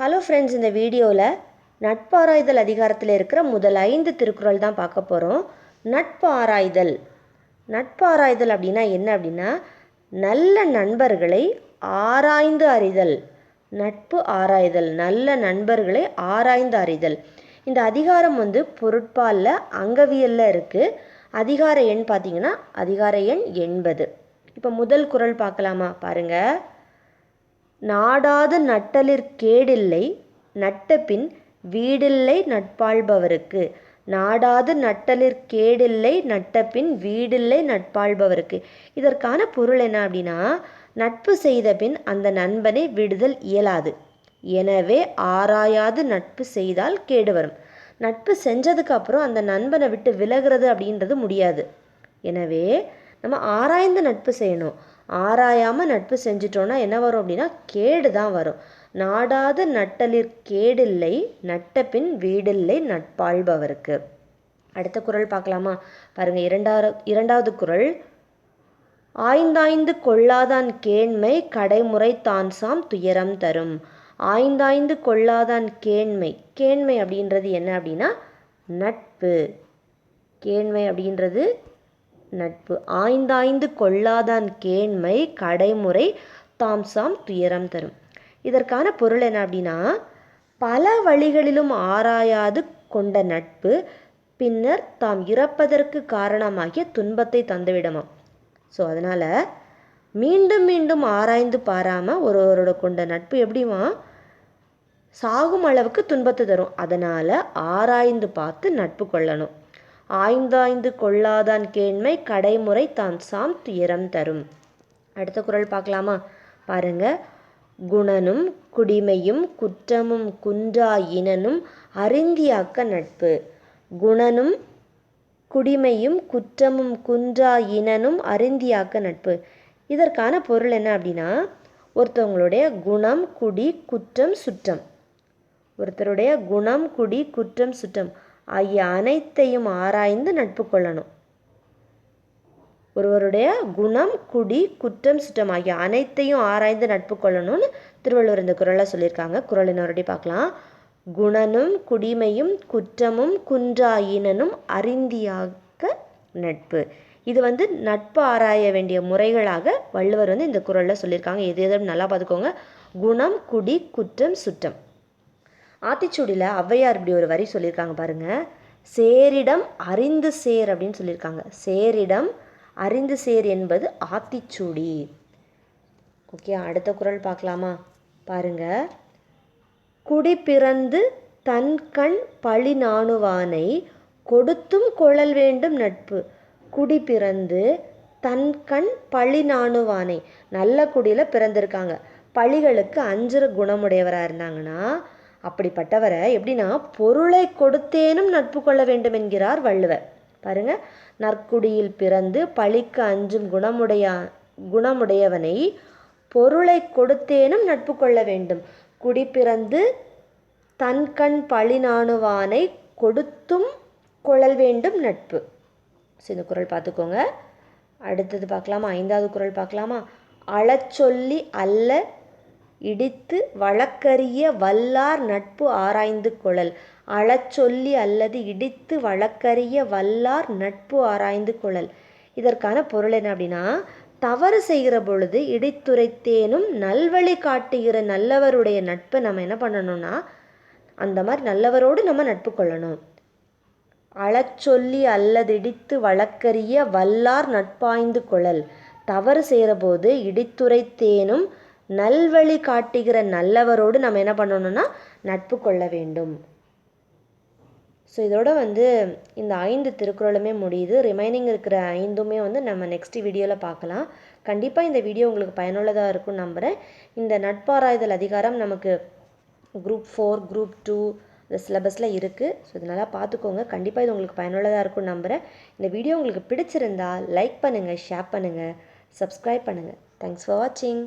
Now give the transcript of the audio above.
Hello friends இந்த வீடியோவில் நட்பாராய்தல் அதிகாரத்தில் இருக்கிற முதல் ஐந்து திருக்குறள் தான் பார்க்க போகிறோம் நட்பாராய்தல். நட்பாராய்தல் அப்படின்னா என்ன அப்படின்னா நல்ல நண்பர்களை ஆராய்ந்து அறிதல். நட்பு ஆராய்தல். நல்ல நண்பர்களை ஆராய்ந்து அறிதல். இந்த அதிகாரம் வந்து பொருட்பாலில் அங்கவியலில் இருக்குது அதிகார எண் பார்த்தீங்கன்னா அதிகார எண் எண்பது. இப்போ முதல் குறள் பார்க்கலாமா? பாருங்கள் நாடாது நட்டலிற் கேடில்லை நட்டபின் வீடில்லை நட்பாள்பவருக்கு நாடாது நட்டலிற் கேடில்லை நட்டபின் வீடில்லை நட்பாள்பவருக்கு இதற்கான பொருள் என்ன அப்படின்னா நட்பு செய்த பின் அந்த நண்பனை விடுதல் இயலாது. எனவே ஆராயாது நட்பு செய்தால் கேடு வரும். நட்பு செஞ்சதுக்கு அப்புறம் அந்த நண்பனை விட்டு விலகிறது அப்படின்றது முடியாது. எனவே நம்ம ஆராய்ந்து நட்பு செய்யணும். ஆராயாமல் நட்பு செஞ்சிட்டோன்னா என்ன வரும் அப்படின்னா கேடு தான் வரும். நாடாத நட்டலிற் கேடில்லை நட்டபின் வீடில்லை நட்பாள்பவருக்கு அடுத்த குறள் பார்க்கலாமா? பாருங்கள் இரண்டாவது இரண்டாவது குறள் ஆய்ந்தாய்ந்து கொள்ளாதான் கேண்மை கடைமுறை தான் சாம் துயரம் தரும். ஆய்ந்தாய்ந்து கொள்ளாதான் கேண்மை. கேண்மை அப்படின்றது என்ன அப்படின்னா? நட்பு. கேண்மை அப்படின்றது நட்பு. ஆய்ந்தாய்ந்து கொள்ளாதான் கேண்மை கடைமுறை தாம் சாம் துயரம் தரும். இதற்கான பொருள் என்ன அப்படின்னா பல வழிகளிலும் ஆராயாது கொண்ட நட்பு பின்னர் தாம் இறப்பதற்கு காரணமாகிய துன்பத்தை தந்துவிடுமா ஸோ அதனால் மீண்டும் மீண்டும் ஆராய்ந்து பாராமல் ஒருவரோட கொண்ட நட்பு எப்படிமா சாகும் அளவுக்கு துன்பத்தை தரும். அதனால் ஆராய்ந்து பார்த்து நட்பு கொள்ளணும். ஆய்ந்தாய்ந்து கொள்ளாதான் கேண்மை கடைமுறை தான் சாம் துயரம் தரும். அடுத்த குரல் பார்க்கலாமா? பாருங்க. குணனும் குடிமையும் குற்றமும் குன்றா இனனும் அறிந்தியாக்க நட்பு. குணனும் குடிமையும் குற்றமும் குன்றா இனனும் அறிந்தியாக்க நட்பு. இதற்கான பொருள் என்ன அப்படின்னா ஒருத்தவங்களுடைய குணம் குடி குற்றம் சுற்றம். ஒருத்தருடைய குணம் குடி குற்றம் சுற்றம். ஆகிய அனைத்தையும் ஆராய்ந்து நட்பு கொள்ளணும். ஒருவருடைய குணம் குடி குற்றம் சுற்றம் ஆகிய அனைத்தையும் ஆராய்ந்து நட்பு கொள்ளணும்னு திருவள்ளுவர் இந்த குரலை சொல்லியிருக்காங்க. குரல் இன்னொருடி பார்க்கலாம். குணனும் குடிமையும் குற்றமும் குன்றாயினனும் அறிந்தியாக நட்பு. இது வந்து நட்பு ஆராய வேண்டிய முறைகளாக வள்ளுவர் வந்து இந்த குரலில் சொல்லியிருக்காங்க. எது எதுவும் நல்லா பார்த்துக்கோங்க. குணம் குடி குற்றம் சுற்றம். ஆத்திச்சூடியில் ஔவையார் இப்படி ஒரு வரி சொல்லியிருக்காங்க பாருங்கள் சேரிடம் அறிந்து சேர் அப்படின்னு சொல்லியிருக்காங்க. சேரிடம் அறிந்து சேர் என்பது ஆத்திச்சூடி. ஓகே அடுத்த குரல் பார்க்கலாமா? பாருங்க. குடி பிறந்து தன் கண் பழி நாணுவானை கொடுத்தும் கொழல் வேண்டும் நட்பு. குடி பிறந்து தன் கண் பழி நாணுவானை. நல்ல குடியில் பிறந்திருக்காங்க. பழிகளுக்கு அஞ்சுற குணமுடையவராக இருந்தாங்கன்னா அப்படிப்பட்டவரை எப்படின்னா பொருளை கொடுத்தேனும் நட்பு கொள்ள வேண்டும் என்கிறார் வள்ளுவர். பாருங்க நற்குடியில் பிறந்து பழிக்கு அஞ்சும் குணமுடைய குணமுடையவனை பொருளை கொடுத்தேனும் நட்பு கொள்ள வேண்டும். குடி பிறந்து தன் கண் பழி நாணுவானை கொடுத்தும் கொள்ளல் வேண்டும் நட்பு. சின்ன குரல் பார்த்துக்கோங்க. அடுத்தது பார்க்கலாமா? ஐந்தாவது குரல் பார்க்கலாமா? அழச்சொல்லி அல்ல இடித்து வழக்கறிய வல்லார் நட்பு ஆராய்ந்து கொளல் அழச்சொல்லி அல்லது இடித்து வழக்கறிய வல்லார் நட்பு ஆராய்ந்து கொளல் இதற்கான பொருள் என்ன அப்படின்னா தவறு செய்கிற பொழுது இடித்துரைத்தேனும் நல்வழி காட்டுகிற நல்லவருடைய நட்பை நம்ம என்ன பண்ணணும்னா அந்த மாதிரி நல்லவரோடு நம்ம நட்பு கொள்ளணும். அழச்சொல்லி அல்லது இடித்து வழக்கறிய வல்லார் நட்பாய்ந்து கொள்ளல் தவறு செய்கிற போது இடித்துரைத்தேனும் நல்வழி காட்டுகிற நல்லவரோடு நம்ம என்ன பண்ணணும்னா நட்பு கொள்ள வேண்டும். ஸோ இதோட வந்து இந்த ஐந்து திருக்குறளுமே முடியுது. ரிமைனிங் இருக்கிற ஐந்துமே வந்து நம்ம நெக்ஸ்ட் வீடியோவில் பார்க்கலாம். கண்டிப்பாக இந்த வீடியோ உங்களுக்கு பயனுள்ளதாக இருக்கும்னு நம்புகிறேன் இந்த நட்பாராய்தல் அதிகாரம் நமக்கு குரூப் ஃபோர் குரூப் டூ இந்த சிலபஸில் இருக்குது ஸோ இதனால் பார்த்துக்கோங்க. கண்டிப்பாக இது உங்களுக்கு பயனுள்ளதாக இருக்கும்னு நம்புகிறேன் இந்த வீடியோ உங்களுக்கு பிடிச்சிருந்தா லைக் பண்ணுங்கள் ஷேர் பண்ணுங்கள் சப்ஸ்கிரைப் பண்ணுங்கள் தேங்க்ஸ் ஃபார் வாட்சிங்